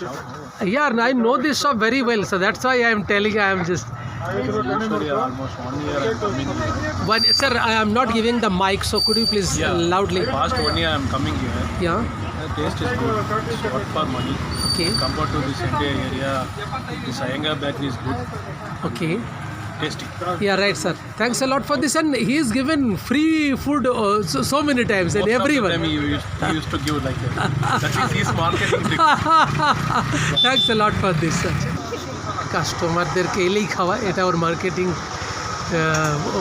Yeah, I know this shop very well, so that's why I am telling. I am just one year I'm coming here. one. Sir, I am not giving the mic, so could you please Yeah. loudly? Past one year I'm coming here. Yeah. The taste is good. It's worth for money. Okay. Compared to this India area, this Iyengar bakery is good. Okay. Tasty. Yeah, right, sir. Thanks a lot for this, and he is given free food uh, so, so many times, and Most of the everyone. time he used, he used to give like that. That is his marketing trick. Thanks a lot for this sir কাস্টমারদেরকে এলেই খাওয়া এটা ওর marketing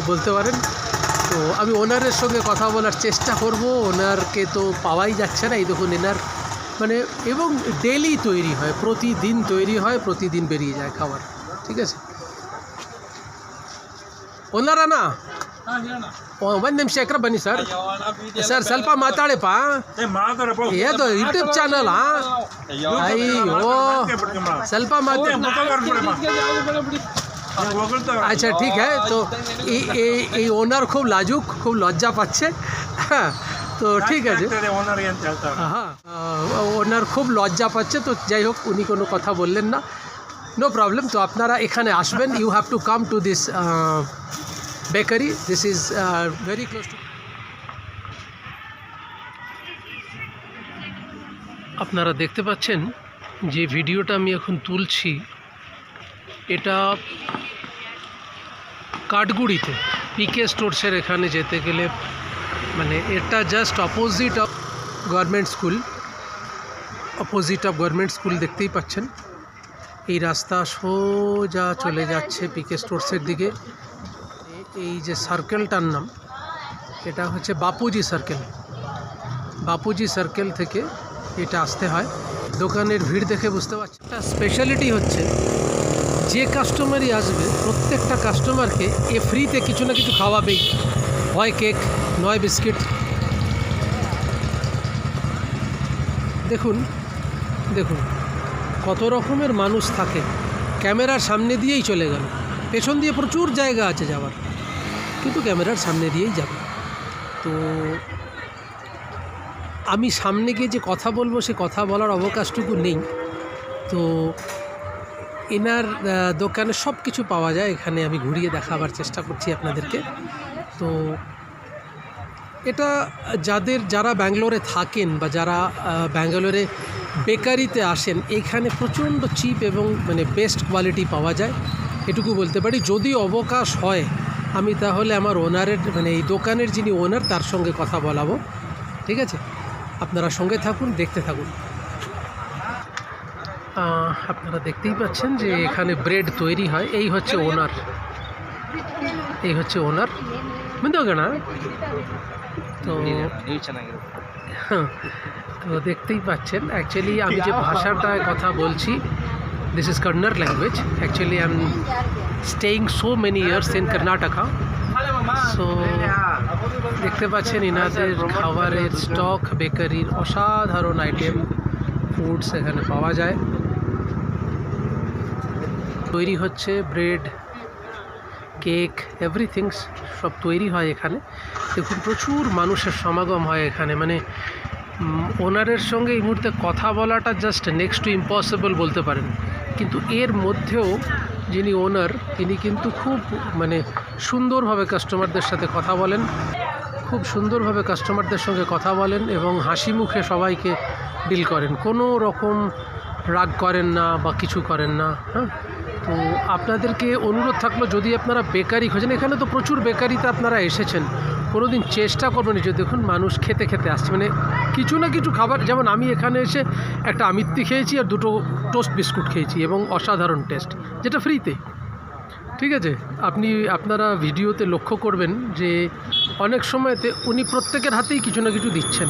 বলতে পারেন তো আমি ওনারের সঙ্গে কথা বলার চেষ্টা করব ওনারকে তো পাওয়াই যাচ্ছে না এই দেখুন এনার মানে এবং ডেলি তৈরি হয় প্রতিদিন তৈরি হয় প্রতিদিন বেরিয়ে যায় খাবার ঠিক আছে ಓನರನಾ ಒಂದು ನಿಮಿಷ ಎಕ್ರ ಬನ್ನಿ ಸರ್ ಸರ್ ಸ್ವಲ್ಪ ಮಾತಾಡಿಪ್ಪ ಏದು ಯೂಟ್ಯೂಬ್ ಚಾನಲ್ ಅಯ್ಯೋ ಸ್ವಲ್ಪ ಮಾತಾಡಿ আচ্ছা ঠিক হ্যাঁ তো এই এই এই ওনার খুব লাজুক খুব লজ্জা পাচ্ছে হ্যাঁ তো ঠিক আছে হ্যাঁ ওনার খুব লজ্জা পাচ্ছে তো যাই হোক উনি কোনো কথা বললেন না নো প্রবলেম তো আপনারা এখানে আসবেন you have to come to this bakery this is very close to আপনারা দেখতে পাচ্ছেন যে ভিডিওটা আমি এখন তুলছি, এটা কাঠগুড়িতে পিকে স্টোরসের এখানে যেতে গেলে মানে এটা just opposite of government school opposite of government school দেখতেই পাচ্ছেন। এই রাস্তা সোজা চলে যাচ্ছে পিকে স্টোরসের দিকে। এই যে সার্কেলটার নাম, এটা হচ্ছে বাপুজি সার্কেল। বাপুজি সার্কেল থেকে এটা আসতে হয়। দোকানের ভিড় দেখে বুঝতে পারছি। একটা স্পেশালিটি হচ্ছে, যে কাস্টমারই আসবে, প্রত্যেকটা কাস্টমারকে এ ফ্রিতে কিছু না কিছু খাওয়াবেই। হয় কেক নয় বিস্কিট দেখুন দেখুন, কত রকমের মানুষ থাকে। ক্যামেরার সামনে দিয়েই চলে গেল। পেছন দিয়ে প্রচুর জায়গা আছে যাওয়ার। কিন্তু ক্যামেরার সামনে দিয়েই যাবে। তো আমি সামনে গিয়ে যে কথা বলব, সে কথা বলার অবকাশটুকু নেই। তো এনার দোকানে সব কিছু পাওয়া যায়। এখানে আমি ঘুরিয়ে দেখাবার চেষ্টা করছি আপনাদেরকে। তো এটা যাদের, যারা ব্যাঙ্গালোরে থাকেন বা যারা ব্যাঙ্গালোরে বেকারিতে আসেন, এখানে প্রচণ্ড চিপ এবং মানে বেস্ট কোয়ালিটি পাওয়া যায়। এটুকু বলতে পারি, যদি অবকাশ হয় আমি তাহলে আমার ওনারের মানে এই দোকানের যিনি ওনার তার সঙ্গে কথা বলাবো। ঠিক আছে? আপনারা সঙ্গে থাকুন দেখতে থাকুন। আপনারা দেখতেই পাচ্ছেন যে এখানে ব্রেড তৈরি হয়। এই হচ্ছে ওনার। এই হচ্ছে ওনার। বুঝতে না? তো হ্যাঁ, তো দেখতেই পাচ্ছেন। অ্যাকচুয়ালি আমি যে ভাষাটায় কথা বলছি is Kannada language actually I am staying so many years in Karnataka so দেখতে পাচ্ছেন ইনাদের খাবারের স্টক বেকারির অসাধারণ আইটেম ফুডস এখানে পাওয়া যায়। তৈরি হচ্ছে ব্রেড কেক এভরিথিংস সব তৈরি হয় এখানে। দেখুন, প্রচুর মানুষের সমাগম হয় এখানে। মানে ওনারের সঙ্গে এই মুহূর্তে কথা বলাটা জাস্ট নেক্সট টু ইম্পসিবল বলতে পারেন। কিন্তু এর মধ্যেও যিনি ওনার তিনি কিন্তু খুব মানে সুন্দরভাবে কাস্টমারদের সাথে কথা বলেন, খুব সুন্দরভাবে কাস্টমারদের সঙ্গে কথা বলেন এবং হাসি মুখে সবাইকে ডিল করেন। কোনো রকম রাগ করেন না বা কিছু করেন না হ্যাঁ? তো আপনাদেরকে অনুরোধ থাকল, যদি আপনারা বেকারি খোঁজেন, এখানে তো প্রচুর বেকারিতে আপনারা এসেছেন। কোনো দিন চেষ্টা করবেন যে দেখুন, মানুষ খেতে খেতে আসছে। মানে কিছু না কিছু খাবার, যেমন আমি এখানে এসে একটা আমিত্তি খেয়েছি আর দুটো টোস্ট বিস্কুট খেয়েছি এবং অসাধারণ টেস্ট যেটা ফ্রিতে ঠিক আছে? আপনি, আপনারা ভিডিওতে লক্ষ্য করবেন যে অনেক সময়তে উনি প্রত্যেকের হাতেই কিছু না কিছু দিচ্ছেন।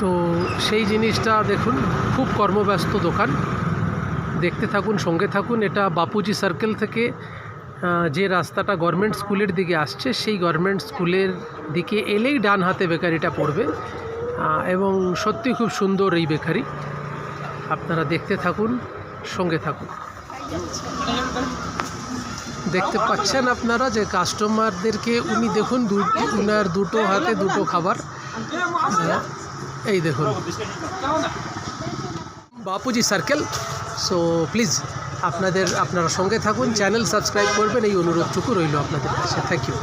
তো সেই জিনিসটা দেখুন, খুব কর্মব্যস্ত দোকান। দেখতে থাকুন, সঙ্গে থাকুন। এটা বাপুজি সার্কেল থেকে যে রাস্তাটা গভর্নমেন্ট স্কুলের দিকে আসছে, সেই গভর্নমেন্ট স্কুলের দিকে এলেই ডান হাতে বেকারিটা পড়বে। এবং সত্যি খুব সুন্দর এই বেকারি। আপনারা দেখতে থাকুন, সঙ্গে থাকুন। দেখতে পাচ্ছেন আপনারা যে কাস্টমারদেরকে উনি দেখুন উনার দুটো হাতে দুটো খাবার। এই দেখুন। বাপুজি সার্কেল সো প্লিজ আপনাদের, আপনারা সঙ্গে থাকুন চ্যানেল সাবস্ক্রাইব করবেন, এই অনুরোধটুকু রইল আপনাদের কাছে। Thank you